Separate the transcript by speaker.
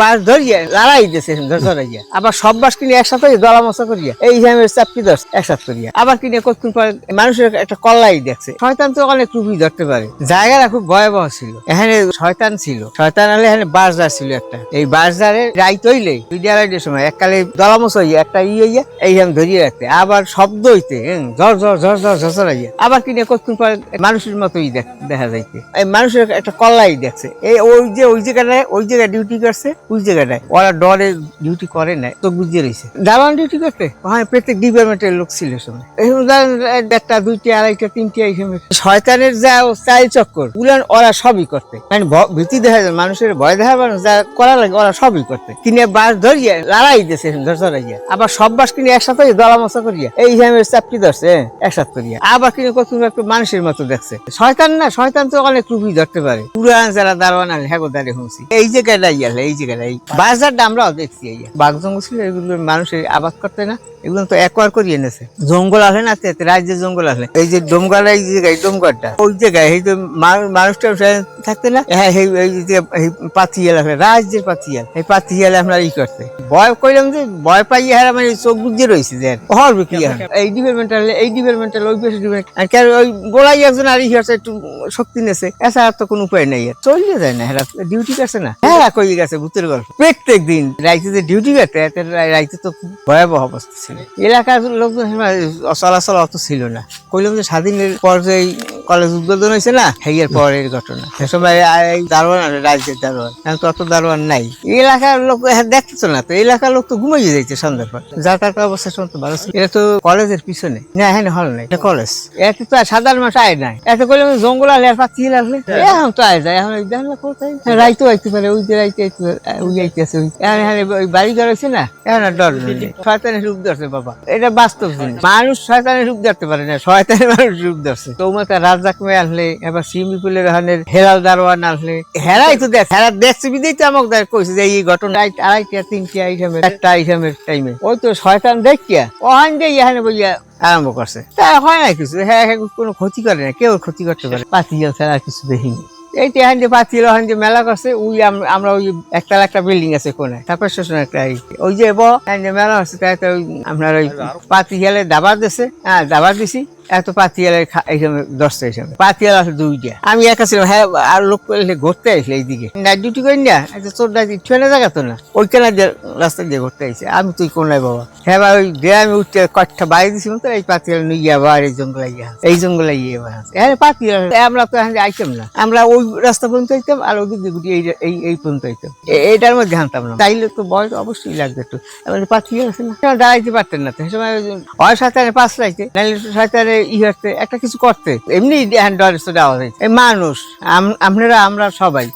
Speaker 1: বাস ধরিয়ে লড়াই আবার সব বাস কিনে একসাথে দলা মশা করিয়া, এই হিসাবে চাপকি একসাথে করিয়া। আবার কিনে কতক্ষণ পরে মানুষের একটা কল্লাই দেখছে। শয়তান তো অনেক ধরতে পারে। জায়গাটা খুব ভয়াবহ ছিল। এখানে শয়তান ছিল। শয়তান হলে এখানে বাসদার ছিল একটা। এই বাসদারে রাইত হইলে দুই আড়াইটার সময় এককালে দলামস হইয়া, একটা ই হইয়া, এই আমি ধরিয়ে রাখতে। আবার শব্দ হইতে ঝর ঝর ঝর ঝর আবার কিনে কতক্ষণ পরে মানুষের মতোই দেখ- দেখা যাইতে। এই মানুষের একটা কল্লাই দেখছে। এই ওই যে, ওই জায়গাটায়, ওই জায়গায় ডিউটি করছে। ওই জায়গাটায় ওরা ডরে ডিউটি করে নাই তো বুঝিয়ে রয়েছে দালান ডিউটি করতে হ্যাঁ প্রত্যেক ডিপার্টমেন্টের লোক ছিল সময় একটা দুইটা আড়াইটা তিনটা এই সময়। শয়তানের যা চাই চক্কর উলান ওরা সবই করতে মানে ভীতি দেখা যায় মানুষের ভয় দেখা যা করা লাগে ওরা সবই করতে কিনে বাস ধরিয়ে লড়াই দিয়েছে ধরাইয়া আবার সব বাস কিনে একসাথে দলা মশা করিয়া এই হিসাবে চাপকি ধরছে হ্যাঁ, একসাথে করিয়া। আবার কিনে কত একটু মানুষের মতো দেখছে। শয়তান না শয়তান তো অনেক রূপই ধরতে পারে। পুরান যারা দারোয়ান হ্যাঁ দাঁড়িয়ে শুনছি। এই জায়গাটা ইয়ালে এই জায়গাটা বাজারটা আমরাও দেখছি এই বাঘ জঙ্গল ছিল, এগুলো আবাদ করতে না, এগুলো তো একবার করিয়ে জঙ্গল আছে না রাজ্যের জঙ্গল আছে এই যে এই জায়গায় ওই জায়গায় এই যে মানুষটা থাকতে না হ্যাঁ এই আছে রাজ্যের এই আমরা ই করতে ভয় কইলাম যে, ভয় হারা মানে চোখ বুঝে রয়েছে যে হর কি। এই এই ওই কেন ওই গোলাই একজন আর ই হচ্ছে একটু শক্তি নেছে এছাড়া তো কোনো উপায় নেই। চলিয়ে যায় না, হেরা। ডিউটি করছে না। হ্যাঁ কই গেছে, ভূতের গল্প প্রত্যেক দিন রাইতে যে ডিউটি করতে, রাইতে তো খুব ভয়াবহ অবস্থা ছিল। এলাকার লোকজন অচলাচল চলাচল অত ছিল না। কইলাম যে স্বাধীনের পর যে কলেজ উদ্বোধন হয়েছে না হেগের পরের ঘটনা। সে সময় দারোয়ান আর রাজ্যের দারোয়ান। এখন তো অত দারোয়ান নাই। এলাকার লোক হ্যাঁ দেখতেছো না তো এলাকার লোক তো ঘুমাইয়ে যাইছে সন্ধ্যার পর। যাতায়াত অবস্থা শুনতে ভালো ছিল। এটা তো কলেজের পিছনে। না এখানে হল নাই এটা কলেজ। এতে তো আর সাধারণ মানুষ আয় নাই। এত করলে জঙ্গল আলে আর পাচ্ছি লাগলে এখন তো আয় যায়। এখন দেখলে কোথায়? হ্যাঁ, রাইতেও আইতে পারে ওই যে রাইতে আইতে ওই আইতে আছে এখন এখানে ওই বাড়ি ঘর হয়েছে না এখন আর ডর নেই। শয়তানের রূপ ধরছে বাবা। এটা বাস্তব জিনিস। মানুষ শয়তানের রূপ ধরতে পারে না শয়তানের মানুষ রূপ ধরছে। তোমাকে রাজাক মেয়ে আসলে, এবার ওখানে হেরাল আসলে। হেরাই তো দেখ হেরা দেখছে বিদেই তো আমাকে কইছে যে এই ঘটনা। আড়াইটা, তিনটা আইটেমের চারটা আইটেমের টাইমে ওই তো শয়তান দেখিয়া এখানে বইয়া আরম্ভ করছে। তা হয় না কিছু হ্যাঁ হ্যাঁ কোনো ক্ষতি করে না, কেউ ক্ষতি করতে পারে। পাতি জল ছাড়া কিছু দেখিনি এই তো এখান দিয়ে পাতি ওখান দিয়ে মেলা করছে, ওই আমরা ওই একটা একটা বিল্ডিং আছে কোনে তারপর স্টেশন একটা ওই যে মেলা হচ্ছে, তাই তো আপনার ওই পাতি গেলে দাবার দিছে হ্যাঁ দাবার দিছি। এত পাতিয়ালের এইখানে দশটা হিসাবে। পাতিয়াল আছে দুইটা। আমি একা ছিলাম হ্যাঁ আর লোক পেলে ঘুরতে আসলে এইদিকে। নাইট ডিউটি করি না একটা চোর ডাকি ট্রেনে জায়গা তো না। ওইখানে রাস্তা দিয়ে ঘুরতে আসছে আমি তুই কোন নাই বাবা। হ্যাঁ বা ওই গ্রামে উঠতে কয়েকটা বাড়ি দিছিলাম তো, এই পাতিয়াল নিয়ে আবার এই জঙ্গলে গিয়ে এই জঙ্গলে গিয়ে হ্যাঁ পাতিয়াল। আমরা তো এখানে আইতাম না। আমরা ওই রাস্তা পর্যন্ত আইতাম আর ওদিক দিয়ে ঘুরি এই এই পর্যন্ত আইতাম। এইটার মধ্যে হানতাম না। তাইলে তো বয়স অবশ্যই লাগবে একটু। এবার পাতিয়াল আছে না। দাঁড়াইতে পারতেন না তো। সে সময় হয় সাঁতারে পাঁচ রাইতে নাহলে সাঁতারে ই একটা কিছু করতে। এমনি হ্যান্ড দেওয়া হয়েছে। মানুষ আপনারা আমরা সবাই।